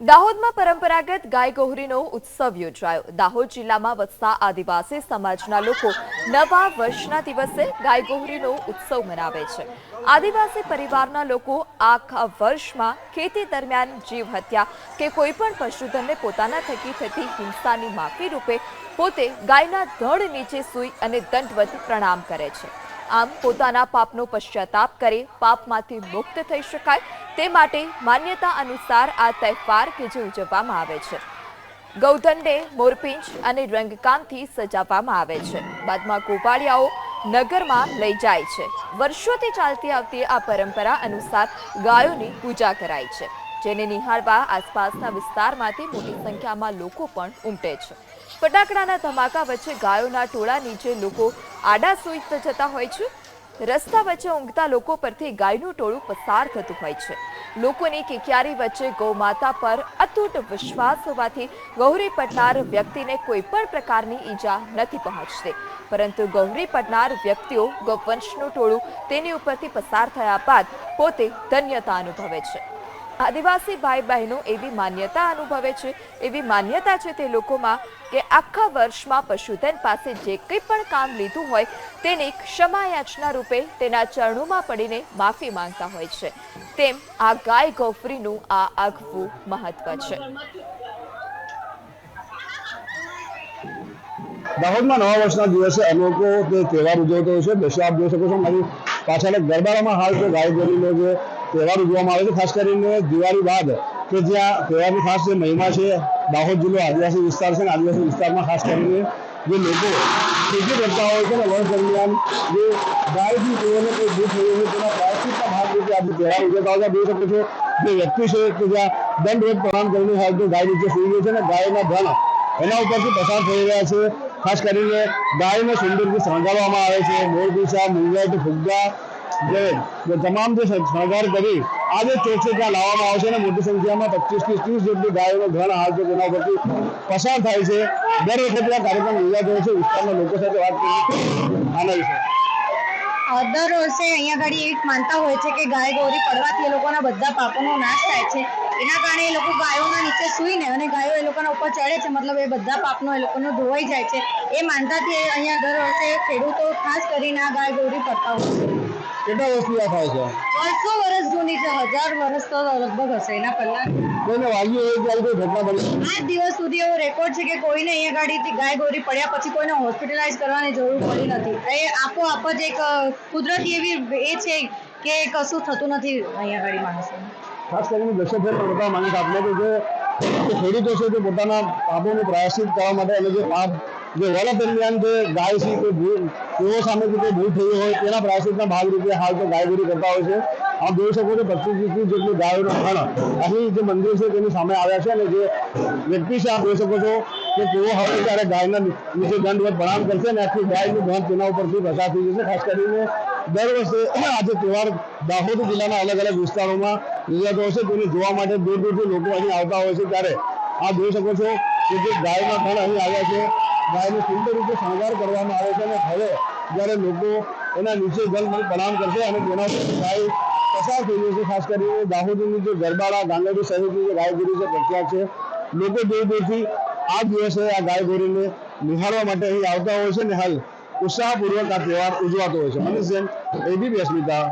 દાહોદમાં પરંપરાગત ગાય ગોહરીનો ઉત્સવ યોજાયો. દાહોદ જિલ્લામાં વસતા આદિવાસી સમાજના લોકો નવા વર્ષના દિવસે ગાય ગોહરીનો ઉત્સવ મનાવે છે. આદિવાસી પરિવારના લોકો આખા વર્ષમાં ખેતી દરમિયાન જીવ હત્યા કે કોઈ પણ પશુધનને પોતાના થકી થતી હિંસાની માફી રૂપે પોતે ગાયના ધડ નીચે સૂઈ અને દંડવત પ્રણામ કરે છે. આમ પોતાના પાપનો પશ્ચાતાપ કરી, પાપમાંથી મુક્ત થઈ શકાય. તે માટે માન્યતા અનુસાર આ તહેવાર કે જે ઉજવવામાં આવે છે. ગૌધનને મોરપિંચ અને રંગકામથી સજાવવામાં આવે છે. બાદમાં ગોપાળિયાઓ નગરમાં લઈ જાય છે. વર્ષોથી ચાલતી આવતી આ પરંપરા અનુસાર ગાયોની પૂજા કરાય છે. જેને નિહાળવા આસપાસના વિસ્તારમાંથી મોટી સંખ્યામાં લોકો પણ ઉમટે છે. ફટાકડાના ધમાકા વચ્ચે ગાયોના ટોળા નીચે લોકો આડા સૂઈ જતા હોય છે. રસ્તા વચ્ચે ઊંઘતા લોકો પરથી ગાયનું ટોળું પસાર થતું હોય છે. લોકોની કિકિયારી વચ્ચે ગૌમાતા પર અતૂટ વિશ્વાસ હોવાથી ગૌરી પડનાર વ્યક્તિને કોઈ પણ પ્રકારની ઈજા નથી પહોંચતી. પરંતુ ગૌરી પડનાર વ્યક્તિઓ ગૌવંશનું ટોળું તેની ઉપરથી પસાર થયા બાદ પોતે ધન્યતા અનુભવે છે. આદિવાસી ભાઈ બહેનો એવી માન્યતા અનુભવે છે, એવી માન્યતા છે તે લોકોમાં કે આખા વર્ષમાં પશુધન પાસે જે કંઈ પણ કામ લીધું હોય તેની ક્ષમાયાચના રૂપે તેના ચરણોમાં પડીને માફી માંગતા હોય છે. તેમ આ ગાય ગોફરીનું આ આગવું મહત્વ છે. દાહોદમાં નવા વર્ષના દિવસે અનોખો તે તહેવાર ઉજવતો હોય છે. આપ જોઈ શકો છો. મારી પાછળ એક હાલ તો ગાય ગોરીનો જે તહેવાર ઉજવવામાં આવે છે, ખાસ કરીને દિવાળી બાદ, કે જ્યાં તહેવારની ખાસ જે મહિમા છે, દાહોદ જિલ્લો આદિવાસી વિસ્તાર છે ને આદિવાસી વિસ્તારમાં ખાસ કરીને જે લોકો ખેતી કરતા હોય છે ને વર્ષ દરમિયાન, જે ગાયથી તેઓને કોઈ દુઃખ થયું હોય તેના પ્રાયશ્ચિતના ભાગરૂપે આપણે તહેવાર ઉજવતા હોય. જોઈ શકો છો જે વ્યક્તિ છે કે જ્યાં રેટ પ્રણામ કરીને હાલ ગાય નીચે સુઈ ગઈ છે ને ગાયના ધન એના ઉપરથી પસાર થઈ રહ્યા છે ખાસ કરીને ગાયને સુંદરથી શણગારવામાં આવે છે મોર પીછા મુંગટ, ફુગ્ગા જે તમામ જે શણગાર કરી આ જે છે ત્યાં લાવવામાં આવશે અને મોટી સંખ્યામાં પચીસથી ત્રીસ જેટલી ગાયોનો ઘણ હાલ છે તેના પરથી પસાર થાય છે. દર વખતે આ કાર્યક્રમ યોજાતો છે. વિસ્તારના લોકો સાથે વાત કરી આના વિશે. દર વર્ષે અહીંયા આગળ એક માનતા હોય છે કે ગાય ગૌરી પડવાથી એ લોકોના બધા પાપોનો નાશ થાય છે. એના કારણે એ લોકો ગાયોના નીચે સૂઈને અને ગાયો એ લોકોના ઉપર ચડે છે. મતલબ એ બધા પાપનો એ લોકોનો ધોવાઈ જાય છે. એ માનતાથી અહીંયા દર વર્ષે ખેડૂતો ખાસ કરીને આ ગાય ગૌરી પડતા હોય છે. કેટલા વર્ષથી આ થાય છે? પાંચસો વર્ષ જૂની છે હજાર વર્ષ તો લગભગ હશે એના પહેલા. કોઈને વાગ્યું હોય ત્યારે કોઈ ઘટના બની આજ દિવસ સુધી એવો રેકોર્ડ છે કે કોઈને અહીંયા ગાડી ગાય ગોરી પડ્યા પછી કોઈને હોસ્પિટલાઇઝ કરવાની જરૂર પડી નથી. એ આપોઆપ જ એક કુદરતી એવી એ છે કે કશું થતું નથી અહીંયા ગાડી માણસોને. ખાસ કરીને દર્શક ભાઈ માણસ આપણે કે જે જે ખેડૂતો છે તે પોતાના પાપોને પ્રાયશ્ચિત કરવા માટે અને જે પાપ જે વરસ દરમિયાન જે ગાય છે કોઈ ભૂલ તેઓ સામે જે કોઈ ભૂલ થઈ હોય, તેના પ્રાયશ્ચિતના ભાગરૂપે હાલ તો ગાયગીરી કરતા હોય છે. આપ જોઈ શકો છો પચીસથી જેટલું ગાયોનો ખણ અહીં જે મંદિર છે, તેની સામે આવ્યા છે અને જે વ્યક્તિ છે, આપ જોઈ શકો છો કે તેઓ હવે ત્યારે ગાયના નીચે દંડવત પ્રણામ કરશે અને આખી ગાયનું ધન તેના ઉપરથી પસાર થઈ જશે. ખાસ કરીને દર વર્ષે આજે તહેવાર દાહોદ જિલ્લાના અલગ અલગ વિસ્તારોમાં યોજાતો છે. તેને જોવા માટે દૂર દૂરથી લોકો અહીં આવતા હોય છે. ત્યારે આપ જોઈ શકો છો કે જે ગાયના ખણ અહીં આવ્યા છે ગાયને સુંદર રીતે શણગાર કરવામાં આવે છે અને હવે જ્યારે લોકો એના નીચે જલ પ્રણામ કરશે અને તેના ગાય પસાર થઈ જશે ખાસ કરીને દાહોદની જે ગરબાડા ગાંગડી સહિતની જે ગાયગીરી છે પ્રખ્યાત છે, લોકો દૂર દૂરથી આ દિવસે આ ગાયગોરીને નિહાળવા માટે અહીં આવતા હોય છે ને હાલ ઉત્સાહપૂર્વક આ તહેવાર ઉજવાતો હોય છે. મનીષ જૈન એબીપી અસ્મિતા